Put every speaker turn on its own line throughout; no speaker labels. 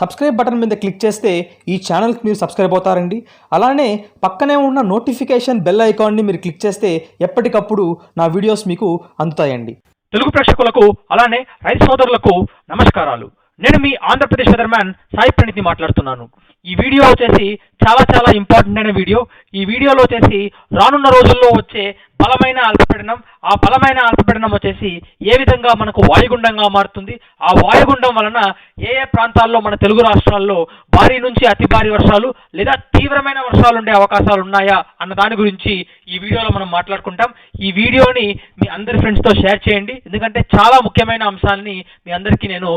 Subscribe button మీద click చేస్తే ఈ ఛానల్కి మీరు సబ్స్క్రైబ్ అవుతారండి. అలానే పక్కనే ఉన్న నోటిఫికేషన్ బెల్ ఐకాన్ని మీరు క్లిక్ చేస్తే ఎప్పటికప్పుడు నా వీడియోస్ మీకు అందుతాయండి.
తెలుగు ప్రేక్షకులకు అలానే రైతు సోదరులకు నమస్కారాలు. నేను మీ ఆంధ్రప్రదేశ్ వెదర్మ్యాన్ సాయి ప్రణితి మాట్లాడుతున్నాను. ఈ వీడియో వచ్చేసి చాలా చాలా ఇంపార్టెంట్ అయిన వీడియో. ఈ వీడియోలో వచ్చేసి రానున్న రోజుల్లో వచ్చే బలమైన అల్పపీడనం ఆ బలమైన అల్పపీడనం వచ్చేసి ఏ విధంగా మనకు వాయుగుండంగా మారుతుంది? ఆ వాయుగుండం వలన ఏ ఏ ప్రాంతాల్లో మన తెలుగు రాష్ట్రాల్లో భారీ నుంచి అతి భారీ వర్షాలు లేదా తీవ్రమైన వర్షాలు ఉండే అవకాశాలు ఉన్నాయా అన్న దాని గురించి ఈ వీడియోలో మనం మాట్లాడుకుంటాం. ఈ వీడియోని మీ అందరి ఫ్రెండ్స్తో షేర్ చేయండి. ఎందుకంటే చాలా ముఖ్యమైన అంశాలని మీ అందరికీ నేను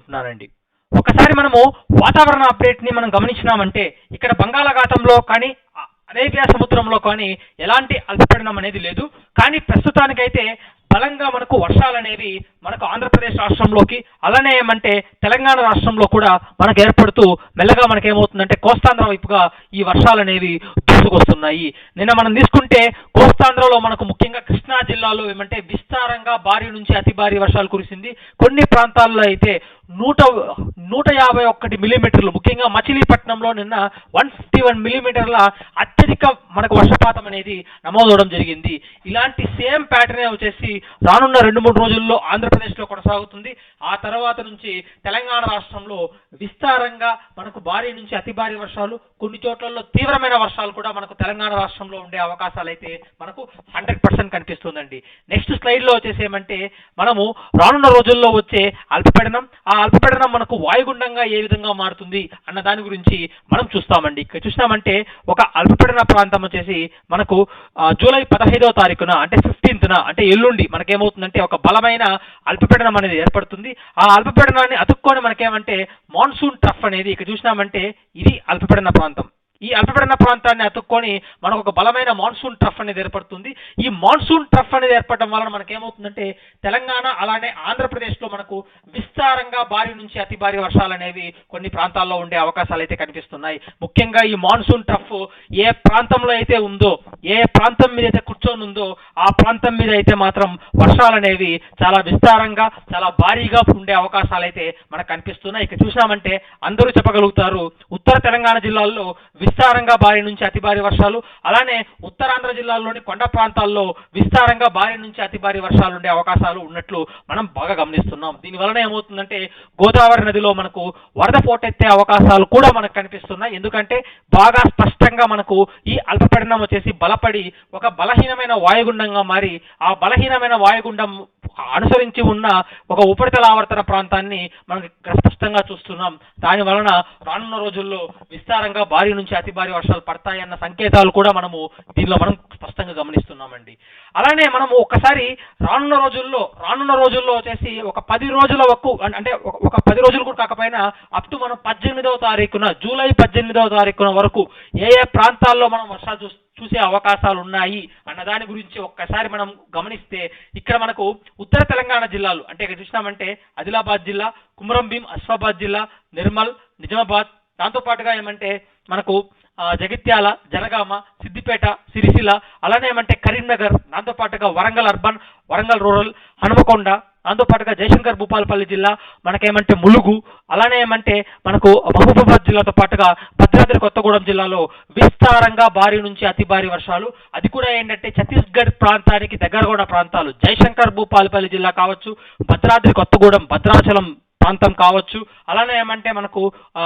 అనుకుంటున్నానండి ఒకసారి మనము వాతావరణ అప్డేట్ని మనం గమనించినామంటే ఇక్కడ బంగాళాఖాతంలో కానీ అరేబియా సముద్రంలో కానీ ఎలాంటి అల్పపీడనం అనేది లేదు. కానీ ప్రస్తుతానికైతే బలంగా మనకు వర్షాలు అనేవి మనకు ఆంధ్రప్రదేశ్ రాష్ట్రంలోకి అలానే ఏమంటే తెలంగాణ రాష్ట్రంలో కూడా మనకు ఏర్పడుతూ మెల్లగా మనకేమవుతుందంటే కోస్తాంధ్ర వైపుగా ఈ వర్షాలు అనేవి దూసుకొస్తున్నాయి. నిన్న మనం తీసుకుంటే కోస్తాంధ్రలో మనకు ముఖ్యంగా కృష్ణా జిల్లాలో ఏమంటే విస్తారంగా భారీ నుంచి అతి భారీ వర్షాలు కురిసింది. కొన్ని ప్రాంతాల్లో అయితే నూట నూట యాభై ఒక్కటి మిల్లీమీటర్లు. ముఖ్యంగా మచిలీపట్నంలో నిన్న వన్ ఫిఫ్టీ వన్ మిల్లీమీటర్ల అత్యధిక మనకు వర్షపాతం అనేది నమోదవడం జరిగింది. ఇలాంటి సేమ్ ప్యాటర్నే వచ్చేసి రానున్న రెండు మూడు రోజుల్లో ఆంధ్రప్రదేశ్లో కొనసాగుతుంది. ఆ తర్వాత నుంచి తెలంగాణ రాష్ట్రంలో విస్తారంగా మనకు భారీ నుంచి అతి భారీ వర్షాలు కొన్ని చోట్లలో తీవ్రమైన వర్షాలు కూడా మనకు తెలంగాణ రాష్ట్రంలో ఉండే అవకాశాలు అయితే మనకు హండ్రెడ్ పర్సెంట్ కనిపిస్తుందండి. నెక్స్ట్ స్లైడ్లో వచ్చేసి ఏమంటే మనము రానున్న రోజుల్లో వచ్చే అల్పపీడనం ఆ అల్పపీడనం మనకు వాయుగుండంగా ఏ విధంగా మారుతుంది అన్న దాని గురించి మనం చూస్తామండి. ఇక్కడ చూసినామంటే ఒక అల్పపీడన ప్రాంతం వచ్చేసి మనకు జూలై పదహైదవ తారీఖున అంటే ఫిఫ్టీన్త్న అంటే ఎల్లుండి మనకేమవుతుందంటే ఒక బలమైన అల్పపీడనం అనేది ఏర్పడుతుంది. ఆ అల్పపీడనాన్ని అతుక్కొని మనకేమంటే మాన్సూన్ ట్రఫ్ అనేది ఇక్కడ చూసినామంటే ఇది అల్పపీడన ప్రాంతం. ఈ అల్పపీడన ప్రాంతాన్ని అతుక్కొని మనకు ఒక బలమైన మాన్సూన్ ట్రఫ్ అనేది ఏర్పడుతుంది. ఈ మాన్సూన్ ట్రఫ్ అనేది ఏర్పడడం వలన మనకు ఏమవుతుందంటే తెలంగాణ అలానే ఆంధ్రప్రదేశ్లో మనకు విస్తారంగా భారీ నుంచి అతి భారీ వర్షాలు అనేవి కొన్ని ప్రాంతాల్లో ఉండే అవకాశాలు అయితే కనిపిస్తున్నాయి. ముఖ్యంగా ఈ మాన్సూన్ ట్రఫ్ ఏ ప్రాంతంలో అయితే ఉందో ఏ ప్రాంతం మీద అయితే కూర్చొని ఉందో ఆ ప్రాంతం మీద అయితే మాత్రం వర్షాలు అనేవి చాలా విస్తారంగా చాలా భారీగా ఉండే అవకాశాలు అయితే మనకు కనిపిస్తున్నాయి. ఇక్కడ చూసామంటే అందరూ చెప్పగలుగుతారు ఉత్తర తెలంగాణ జిల్లాల్లో విస్తారంగా భారీ నుంచి అతి భారీ వర్షాలు అలానే ఉత్తరాంధ్ర జిల్లాల్లోని కొండ ప్రాంతాల్లో విస్తారంగా భారీ నుంచి అతి భారీ వర్షాలు ఉండే అవకాశాలు ఉన్నట్లు మనం బాగా గమనిస్తున్నాం. దీని వలన ఏమవుతుందంటే గోదావరి నదిలో మనకు వరద పోటెత్తే అవకాశాలు కూడా మనకు కనిపిస్తున్నాయి. ఎందుకంటే బాగా స్పష్టంగా మనకు ఈ అల్పపీడనం వచ్చేసి బలపడి ఒక బలహీనమైన వాయుగుండంగా మారి ఆ బలహీనమైన వాయుగుండం అనుసరించి ఉన్న ఒక ఉపరితల ఆవర్తన ప్రాంతాన్ని మనం ఇక్కడ స్పష్టంగా చూస్తున్నాం. దాని వలన రానున్న రోజుల్లో విస్తారంగా భారీ నుంచి అతి భారీ వర్షాలు పడతాయన్న సంకేతాలు కూడా మనము దీనిలో మనం స్పష్టంగా గమనిస్తున్నామండి. అలానే మనము ఒకసారి రానున్న రోజుల్లో రానున్న రోజుల్లో వచ్చేసి ఒక పది రోజుల వరకు అంటే ఒక- ఒక పది రోజులు కూడా కాకపోయినా అప్ టు మనం పద్దెనిమిదవ తారీఖున జూలై పద్దెనిమిదవ తారీఖున వరకు ఏ ఏ ప్రాంతాల్లో మనం వర్షాలు చూస్తాం చూసే అవకాశాలు ఉన్నాయి అన్న దాని గురించి ఒక్కసారి మనం గమనిస్తే ఇక్కడ మనకు ఉత్తర తెలంగాణ జిల్లాలు అంటే ఇక్కడ చూసినామంటే ఆదిలాబాద్ జిల్లా కుమరంభీం అశ్వాబాద్ జిల్లా నిర్మల్ నిజామాబాద్. దాంతోపాటుగా ఏమంటే మనకు జగిత్యాల జనగామ సిద్దిపేట సిరిసిల్ల అలానే ఏమంటే కరీంనగర్ దాంతోపాటుగా వరంగల్ అర్బన్ వరంగల్ రూరల్ హనుమకొండ దాంతో పాటుగా జయశంకర్ భూపాలపల్లి జిల్లా మనకేమంటే ములుగు అలానే ఏమంటే మనకు మహబూబాబాద్ జిల్లాతో పాటుగా భద్రాద్రి కొత్తగూడెం జిల్లాలో విస్తారంగా భారీ నుంచి అతి భారీ వర్షాలు. అది కూడా ఏంటంటే ఛత్తీస్గఢ్ ప్రాంతానికి దగ్గరగూడ ప్రాంతాలు. జయశంకర్ భూపాలపల్లి జిల్లా కావచ్చు భద్రాద్రి కొత్తగూడెం భద్రాచలం ప్రాంతం కావచ్చు. అలానే ఏమంటే మనకు ఆ,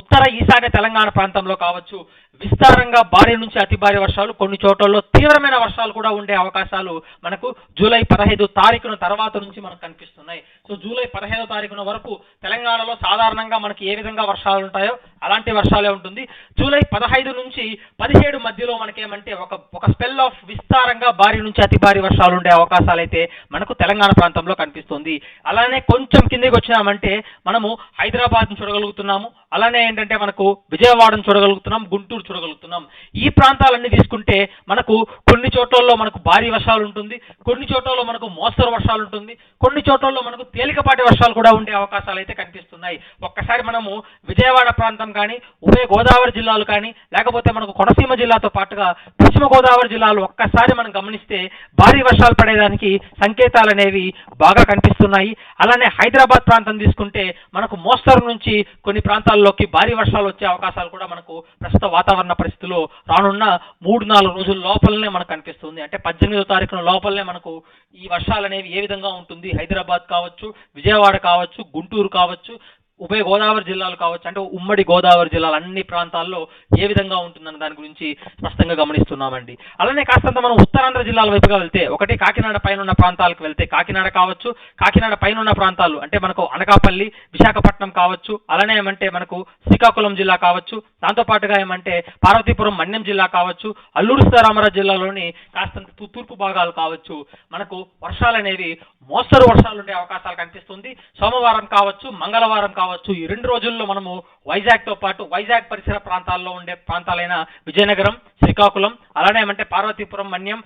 ఉత్తర ఈశాన్య తెలంగాణ ప్రాంతంలో కావచ్చు విస్తారంగా భారీ నుంచి అతి భారీ వర్షాలు కొన్ని చోట్లలో తీవ్రమైన వర్షాలు కూడా ఉండే అవకాశాలు మనకు జూలై పదహైదు తారీఖున తర్వాత నుంచి మనకు కనిపిస్తున్నాయి. సో జూలై పదహైదో తారీఖున వరకు తెలంగాణలో సాధారణంగా మనకి ఏ విధంగా వర్షాలు ఉంటాయో అలాంటి వర్షాలే ఉంటుంది. జూలై పదహైదు నుంచి పదిహేడు మధ్యలో మనకేమంటే ఒక ఒక స్పెల్ ఆఫ్ విస్తారంగా భారీ నుంచి అతి భారీ వర్షాలు ఉండే అవకాశాలు అయితే మనకు తెలంగాణ ప్రాంతంలో కనిపిస్తుంది. అలానే కొంచెం కిందకి వచ్చినామంటే మనము హైదరాబాద్ చూడగలుగుతున్నాము. అలానే ఏంటంటే మనకు విజయవాడను చూడగలుగుతున్నాం గుంటూరు చూడగలుగుతున్నాం. ఈ ప్రాంతాలన్నీ తీసుకుంటే మనకు కొన్ని చోట్లలో మనకు భారీ వర్షాలు ఉంటుంది కొన్ని చోట్లలో మనకు మోస్తరు వర్షాలు ఉంటుంది కొన్ని చోట్లలో మనకు తేలికపాటి వర్షాలు కూడా ఉండే అవకాశాలు అయితే కనిపిస్తున్నాయి. ఒక్కసారి మనము విజయవాడ ప్రాంతం కానీ ఉభయ గోదావరి జిల్లాలు కానీ లేకపోతే మనకు కొనసీమ జిల్లాతో పాటుగా పశ్చిమ గోదావరి జిల్లాలు ఒక్కసారి మనం గమనిస్తే భారీ వర్షాలు పడేదానికి సంకేతాలు అనేవి బాగా కనిపిస్తున్నాయి. అలానే హైదరాబాద్ ప్రాంతం తీసుకుంటే మనకు మోస్తరు నుంచి కొన్ని ప్రాంతాల్లోకి భారీ వర్షాలు వచ్చే అవకాశాలు కూడా మనకు ప్రస్తుత వాతావరణ పరిస్థితుల్లో రానున్న మూడు నాలుగు రోజుల లోపలనే మనకు కనిపిస్తుంది అంటే పద్దెనిమిదో తారీఖున లోపలనే మనకు ఈ వర్షాలు అనేవి ఏ విధంగా ఉంటుంది? హైదరాబాద్ కావచ్చు విజయవాడ కావచ్చు గుంటూరు కావచ్చు. ఉభయ గోదావరి జిల్లాలు కావచ్చు అంటే ఉమ్మడి గోదావరి జిల్లాలు అన్ని ప్రాంతాల్లో ఏ విధంగా ఉంటుందన్న దాని గురించి స్పష్టంగా గమనిస్తున్నామండి. అలానే కాస్తంత మనం ఉత్తరాంధ్ర జిల్లాల వైపుగా వెళ్తే ఒకటి కాకినాడ పైన ఉన్న ప్రాంతాలకు వెళ్తే కాకినాడ కావచ్చు కాకినాడ పైన ఉన్న ప్రాంతాలు అంటే మనకు అనకాపల్లి విశాఖపట్నం కావచ్చు అలానే ఏమంటే మనకు శ్రీకాకుళం జిల్లా కావచ్చు దాంతోపాటుగా ఏమంటే పార్వతీపురం మన్యం జిల్లా కావచ్చు అల్లూరు సీతారామరాజు జిల్లాలోని కాస్తంత తూర్పు భాగాలు కావచ్చు మనకు వర్షాలు అనేవి మోస్తరు వర్షాలు ఉండే అవకాశాలు కనిపిస్తుంది. సోమవారం కావచ్చు మంగళవారం కావచ్చు కావచ్చు. ఈ రెండు రోజుల్లో మనము వైజాగ్తో పాటు వైజాగ్ పరిసర ప్రాంతాల్లో ఉండే ప్రాంతాలైన విజయనగరం శ్రీకాకుళం అలానే ఏమంటే పార్వతీపురం మన్యం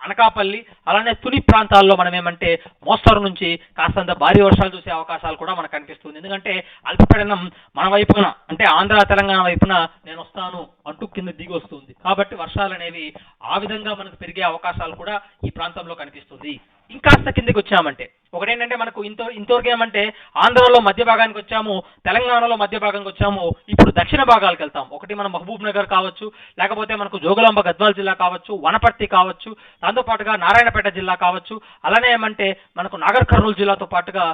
అనకాపల్లి అలానే తుని ప్రాంతాల్లో మనం ఏమంటే మోస్తరు నుంచి కాస్తంత భారీ వర్షాలు చూసే అవకాశాలు కూడా మనకు కనిపిస్తుంది. ఎందుకంటే అల్పపీడనం మన వైపున అంటే ఆంధ్ర తెలంగాణ వైపున నేను వస్తాను అంటూ కింద దిగి వస్తుంది కాబట్టి వర్షాలు అనేవి ఆ విధంగా మనకు పెరిగే అవకాశాలు కూడా ఈ ప్రాంతంలో కనిపిస్తుంది. ఇంకాస్త కిందకి వచ్చామంటే ఒకటేంటంటే మనకు ఇంత ఇంతవరకు ఏమంటే ఆంధ్రలో మధ్య భాగానికి వచ్చాము తెలంగాణలో మధ్య భాగానికి వచ్చాము ఇప్పుడు దక్షిణ భాగాలకు వెళ్తాం. ఒకటి మన మహబూబ్ నగర్ కావచ్చు లేకపోతే మనకు జోగులాంబ గద్వాల జిల్లా కావచ్చు వనపర్తి కావచ్చు దాంతో పాటుగా నారాయణపేట జిల్లా కావచ్చు. అలానే ఏమంటే మనకు నాగర్ కర్నూలు జిల్లాతో పాటుగా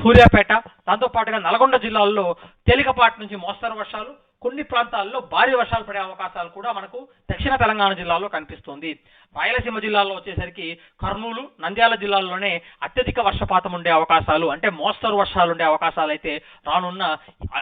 సూర్యాపేట దాంతో పాటుగా నల్గొండ జిల్లాల్లో తేలికపాటి నుంచి మోస్తరు వర్షాలు కొన్ని ప్రాంతాల్లో భారీ వర్షాలు పడే అవకాశాలు కూడా మనకు దక్షిణ తెలంగాణ జిల్లాలో కనిపిస్తుంది. రాయలసీమ జిల్లాలో వచ్చేసరికి కర్నూలు నంద్యాల జిల్లాల్లోనే అత్యధిక వర్షపాతం ఉండే అవకాశాలు అంటే మోస్తరు వర్షాలు ఉండే అవకాశాలు అయితే రానున్న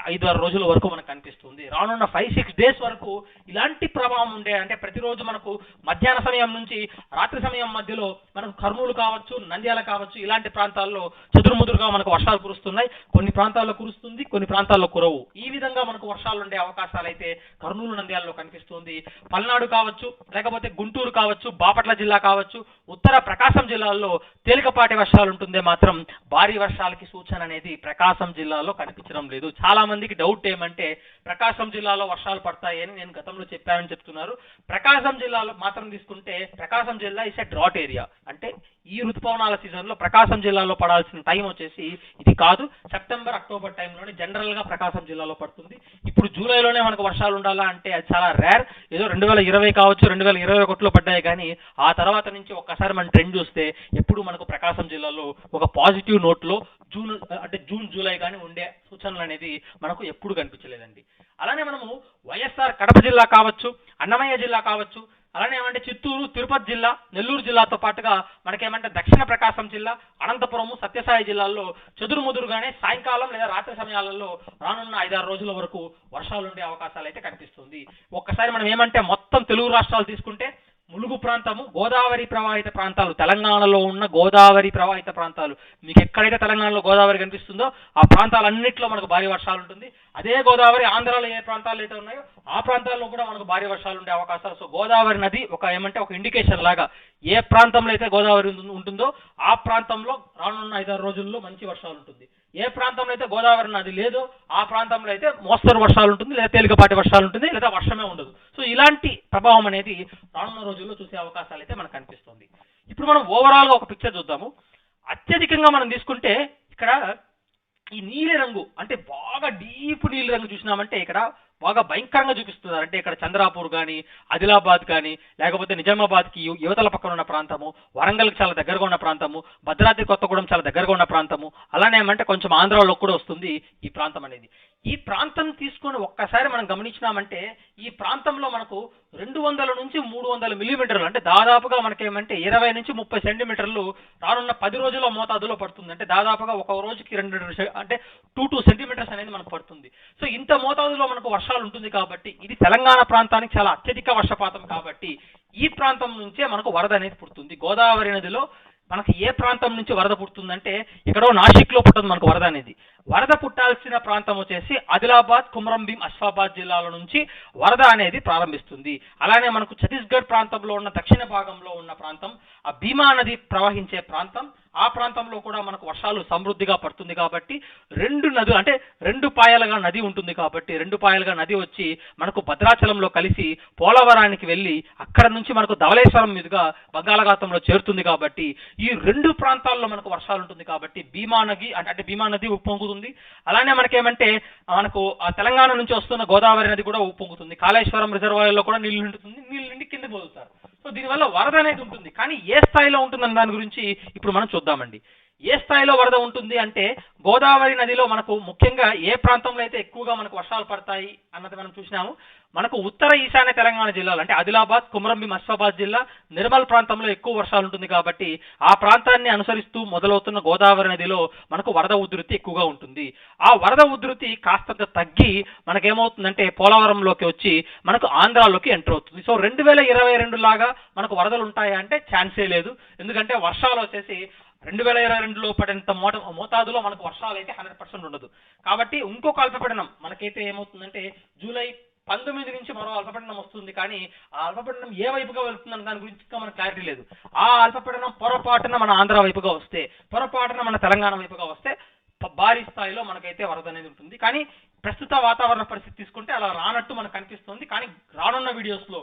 ఐదారు ఐదు రోజుల వరకు మనకు కనిపిస్తుంది. రానున్న ఫైవ్ సిక్స్ డేస్ వరకు ఇలాంటి ప్రభావం ఉండే అంటే ప్రతిరోజు మనకు మధ్యాహ్న సమయం నుంచి రాత్రి సమయం మధ్యలో మనకు కర్నూలు కావచ్చు నంద్యాల కావచ్చు ఇలాంటి ప్రాంతాల్లో చెదురుముదురుగా మనకు వర్షాలు కురుస్తున్నాయి. కొన్ని ప్రాంతాల్లో కురుస్తుంది కొన్ని ప్రాంతాల్లో కురవు. ఈ విధంగా మనకు వర్షాలు ఉండే అవకాశాలు అయితే కర్నూలు నంద్యాలలో కనిపిస్తుంది. పల్నాడు కావచ్చు లేకపోతే గుంటూరు కావచ్చు బాపట్ల జిల్లా కావచ్చు ఉత్తర ప్రకాశం జిల్లాల్లో తేలికపాటి వర్షాలు ఉంటుందే మాత్రం భారీ వర్షాలకి సూచన అనేది ప్రకాశం జిల్లాలో కనిపించడం లేదు. చాలా మందికి డౌట్ ఏమంటే ప్రకాశం జిల్లాలో వర్షాలు పడతాయని నేను గతంలో చెప్పానని చెప్తున్నారు. ప్రకాశం జిల్లాలో మాత్రం తీసుకుంటే ప్రకాశం జిల్లా ఇస్ ఎ డ్రాట్ ఏరియా అంటే ఈ ఋతుపవనాల సీజన్లో ప్రకాశం జిల్లాలో పడాల్సిన టైం వచ్చేసి ఇది కాదు. సెప్టెంబర్ అక్టోబర్ టైంలోనే జనరల్గా ప్రకాశం జిల్లాలో పడుతుంది. ఇప్పుడు జూలైలోనే మనకు వర్షాలు ఉండాలా అంటే అది చాలా రేర్ ఏదో రెండు వేల ఇరవై కావచ్చు రెండు వేల ఇరవై ఒకటిలో పడ్డాయి కానీ ఆ తర్వాత నుంచి ఒక ఒకసారి మనం ట్రెండ్ చూస్తే ఎప్పుడు మనకు ప్రకాశం జిల్లాలో ఒక పాజిటివ్ నోట్లో జూన్ అంటే జూన్ జూలై కానీ ఉండే సూచనలు అనేది మనకు ఎప్పుడు కనిపించలేదండి. అలానే మనము వైఎస్ఆర్ కడప జిల్లా కావచ్చు అన్నమయ్య జిల్లా కావచ్చు అలానే ఏమంటే చిత్తూరు తిరుపతి జిల్లా నెల్లూరు జిల్లాతో పాటుగా మనకేమంటే దక్షిణ ప్రకాశం జిల్లా అనంతపురము సత్యసాయి జిల్లాల్లో చెదురుముదురుగానే సాయంకాలం లేదా రాత్రి సమయాలలో రానున్న ఐదారు రోజుల వరకు వర్షాలు ఉండే అవకాశాలు అయితే కనిపిస్తుంది. ఒక్కసారి మనం ఏమంటే మొత్తం తెలుగు రాష్ట్రాలు తీసుకుంటే ములుగు ప్రాంతము గోదావరి ప్రవాహిత ప్రాంతాలు తెలంగాణలో ఉన్న గోదావరి ప్రవాహిత ప్రాంతాలు. మీకు ఎక్కడైతే తెలంగాణలో గోదావరి కనిపిస్తుందో ఆ ప్రాంతాలన్నింటిలో మనకు భారీ వర్షాలు ఉంటుంది. అదే గోదావరి ఆంధ్రాలో ఏ ప్రాంతాలు అయితే ఉన్నాయో ఆ ప్రాంతాల్లో కూడా మనకు భారీ వర్షాలు ఉండే అవకాశాలు. సో గోదావరి నది ఒక ఏమంటే ఒక ఇండికేషన్ లాగా ఏ ప్రాంతంలో అయితే గోదావరి ఉంటుందో- ఆ ప్రాంతంలో రానున్న ఐదారు రోజుల్లో మంచి వర్షాలు ఉంటుంది. ఏ ప్రాంతంలో అయితే గోదావరి నది లేదో ఆ ప్రాంతంలో అయితే మోస్తరు వర్షాలు ఉంటుంది లేదా తేలికపాటి వర్షాలు ఉంటుంది లేదా వర్షమే ఉండదు. సో ఇలాంటి ప్రభావం అనేది రానున్న రోజుల్లో చూసే అవకాశాలు అయితే మనకు కనిపిస్తుంది. ఇప్పుడు మనం ఓవరాల్గా ఒక పిక్చర్ చూద్దాము. అత్యధికంగా మనం తీసుకుంటే ఇక్కడ ఈ నీలి రంగు అంటే బాగా డీప్ నీలి రంగు చూసినామంటే ఇక్కడ బాగా భయంకరంగా చూపిస్తున్నారు. అంటే ఇక్కడ చంద్రాపూర్ కానీ ఆదిలాబాద్ కానీ లేకపోతే నిజామాబాద్కి యువతల పక్కన ఉన్న ప్రాంతము వరంగల్కి చాలా దగ్గరగా ఉన్న ప్రాంతము భద్రాద్రి కొత్తగూడెం చాలా దగ్గరగా ఉన్న ప్రాంతము అలానే ఏమంటే కొంచెం ఆంధ్రాలో కూడా వస్తుంది ఈ ప్రాంతం అనేది. ఈ ప్రాంతం తీసుకొని ఒక్కసారి మనం గమనించినామంటే ఈ ప్రాంతంలో మనకు రెండు వందల నుంచి మూడు వందల మిల్లీమీటర్లు అంటే దాదాపుగా మనకేమంటే ఇరవై నుంచి ముప్పై సెంటీమీటర్లు రానున్న పది రోజుల మోతాదులో పడుతుంది. అంటే దాదాపుగా ఒక రోజుకి రెండు అంటే టూ టూ సెంటీమీటర్స్ అనేది మనకు పడుతుంది. సో ఇంత మోతాదులో మనకు వర్షాలు ఉంటుంది కాబట్టి ఇది తెలంగాణ ప్రాంతానికి చాలా అత్యధిక వర్షపాతం కాబట్టి ఈ ప్రాంతం నుంచే మనకు వరద అనేది పుడుతుంది. గోదావరి నదిలో మనకి ఏ ప్రాంతం నుంచి వరద పుడుతుందంటే ఎక్కడో నాసిక్లో పుట్టదు మనకు వరద అనేది. వరద పుట్టాల్సిన ప్రాంతం వచ్చేసి ఆదిలాబాద్ కుమరంభీం అస్ఫాబాద్ జిల్లాల నుంచి వరద అనేది ప్రారంభిస్తుంది. అలానే మనకు ఛత్తీస్గఢ్ ప్రాంతంలో ఉన్న దక్షిణ భాగంలో ఉన్న ప్రాంతం ఆ భీమా నది ప్రవహించే ప్రాంతం ఆ ప్రాంతంలో కూడా మనకు వర్షాలు సమృద్ధిగా పడుతుంది కాబట్టి రెండు నదులు అంటే రెండు పాయలుగా నది ఉంటుంది కాబట్టి రెండు పాయలుగా నది వచ్చి మనకు భద్రాచలంలో కలిసి పోలవరానికి వెళ్ళి అక్కడ నుంచి మనకు ధవలేశ్వరం మీదుగా బంగాళాఖాతంలో చేరుతుంది కాబట్టి ఈ రెండు ప్రాంతాల్లో మనకు వర్షాలు ఉంటుంది కాబట్టి భీమా నది అంటే అంటే భీమా నది ఉప్పొంగుతుంది అలానే మనకేమంటే మనకు ఆ తెలంగాణ నుంచి వస్తున్న గోదావరి నది కూడా ఉప్పొంగుతుంది. కాళేశ్వరం రిజర్వాయర్లో కూడా నీళ్ళు నిండుతుంది. నీళ్ళు నిండి కింద పోదుతారు సో దీనివల్ల వరద అనేది ఉంటుంది. కానీ ఏ స్థాయిలో ఉంటుందన్న దాని గురించి ఇప్పుడు మనం చూద్దామండి. ఏ స్థాయిలో వరద ఉంటుంది అంటే గోదావరి నదిలో మనకు ముఖ్యంగా ఏ ప్రాంతంలో అయితే ఎక్కువగా మనకు వర్షాలు పడతాయి అన్నది మనం చూసినాము. మనకు ఉత్తర ఈశాన్య తెలంగాణ జిల్లాలు అంటే ఆదిలాబాద్ కుమరంబి అస్ఫాబాద్ జిల్లా నిర్మల్ ప్రాంతంలో ఎక్కువ వర్షాలు ఉంటుంది కాబట్టి ఆ ప్రాంతాన్ని అనుసరిస్తూ మొదలవుతున్న గోదావరి నదిలో మనకు వరద ఉధృతి ఎక్కువగా ఉంటుంది. ఆ వరద ఉధృతి కాస్తంత తగ్గి మనకేమవుతుందంటే పోలవరంలోకి వచ్చి మనకు ఆంధ్రాలోకి ఎంటర్ అవుతుంది. సో రెండు వేల ఇరవై రెండు లాగా మనకు వరదలు ఉంటాయా అంటే ఛాన్సే లేదు. ఎందుకంటే వర్షాలు వచ్చేసి రెండు వేల ఇరవై రెండులో పడినంత మోట మోతాదులో మనకు వర్షాలు అయితే హండ్రెడ్ పర్సెంట్ ఉండదు. కాబట్టి ఇంకొక అల్పపీడనం మనకైతే ఏమవుతుందంటే జూలై పంతొమ్మిది నుంచి మరో అల్పపీడనం వస్తుంది కానీ ఆ అల్పపీడనం ఏ వైపుగా వెళ్తుందని దాని గురించి ఇంకా మనకు క్లారిటీ లేదు. ఆ అల్పపీడనం పొరపాటున మన ఆంధ్ర వైపుగా వస్తే పొరపాటున మన తెలంగాణ వైపుగా వస్తే భారీ స్థాయిలో మనకైతే వరద అనేది ఉంటుంది. కానీ ప్రస్తుత వాతావరణ పరిస్థితి తీసుకుంటే అలా రానట్టు మనకు కనిపిస్తుంది కానీ రానున్న వీడియోస్లో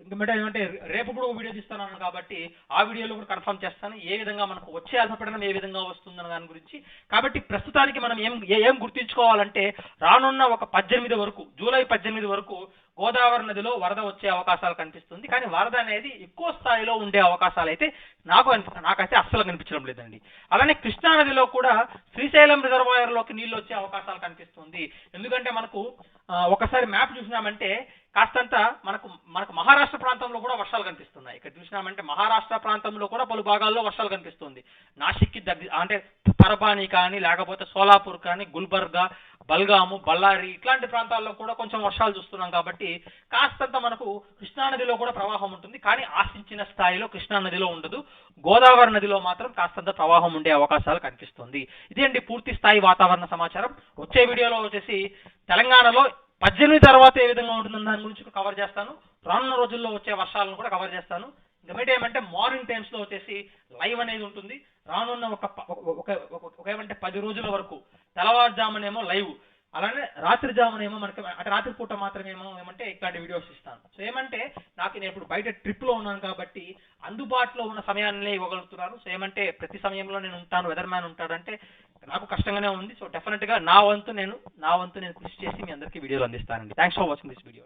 ఇంకా ఏమంటే రేపు కూడా ఒక వీడియో తీస్తాను కాబట్టి ఆ వీడియోలో కూడా కన్ఫర్మ్ చేస్తాను. ఏ విధంగా మనకు వచ్చే అల్పపీడనం ఏ విధంగా వస్తుందన్న దాని గురించి. కాబట్టి ప్రస్తుతానికి మనం ఏం ఏ- ఏం గుర్తుంచుకోవాలంటే రానున్న ఒక పద్దెనిమిది వరకు జూలై పద్దెనిమిది వరకు గోదావరి నదిలో వరద వచ్చే అవకాశాలు కనిపిస్తుంది. కానీ వరద అనేది ఎక్కువ స్థాయిలో ఉండే అవకాశాలు అయితే నాకు నాకైతే అస్సలు కనిపించడం లేదండి. అలానే కృష్ణా నదిలో కూడా శ్రీశైలం రిజర్వాయర్లోకి నీళ్ళు వచ్చే అవకాశాలు కనిపిస్తుంది. ఎందుకంటే మనకు ఒకసారి మ్యాప్ చూసినామంటే కాస్తంత మనకు మనకు మహారాష్ట్ర ప్రాంతంలో కూడా వర్షాలు కనిపిస్తున్నాయి. ఇక్కడ చూసినామంటే మహారాష్ట్ర ప్రాంతంలో కూడా పలు భాగాల్లో వర్షాలు కనిపిస్తుంది. నాసిక్కి దగ్గర అంటే పరబాని కానీ లేకపోతే సోలాపూర్ కానీ గుల్బర్గా బల్గాము బళ్ళారి ఇట్లాంటి ప్రాంతాల్లో కూడా కొంచెం వర్షాలు చూస్తున్నాం కాబట్టి కాస్తంత మనకు కృష్ణానదిలో కూడా ప్రవాహం ఉంటుంది. కానీ ఆశించిన స్థాయిలో కృష్ణానదిలో ఉండదు. గోదావరి నదిలో మాత్రం కాస్తంత ప్రవాహం ఉండే అవకాశాలు కనిపిస్తుంది. ఇదే అండి పూర్తి స్థాయి వాతావరణ సమాచారం. వచ్చే వీడియోలో వచ్చేసి తెలంగాణలో పద్దెనిమిది తర్వాత ఏ విధంగా ఉంటుందని దాని గురించి కవర్ చేస్తాను. రానున్న రోజుల్లో వచ్చే వర్షాలను కూడా కవర్ చేస్తాను. ఇంకా ఏమంటే మార్నింగ్ టైమ్స్లో వచ్చేసి లైవ్ అనేది ఉంటుంది. రానున్న ఒక ఒక- ఒక ఏమంటే పది రోజుల వరకు తెల్లవారుజామునేమో లైవ్. అలానే రాత్రి జామునేమో మనకి అంటే రాత్రి పూట మాత్రమేమో ఏమంటే ఇట్లాంటి వీడియోస్ ఇస్తాను. సో ఏమంటే నాకు నేను ఇప్పుడు బయట ట్రిప్లో ఉన్నాను కాబట్టి అందుబాటులో ఉన్న సమయాన్ని ఇవ్వగలుగుతున్నాను సో ఏమంటే ప్రతి సమయంలో నేను ఉంటాను వెదర్ మ్యాన్ ఉంటాడంటే నాకు కష్టంగానే ఉంది. సో డెఫినెట్గా నా వంతు నేను నా వంతు నేను కృషి చేసి మీ అందరికీ వీడియోలు అందిస్తానండి. Thanks for watching this video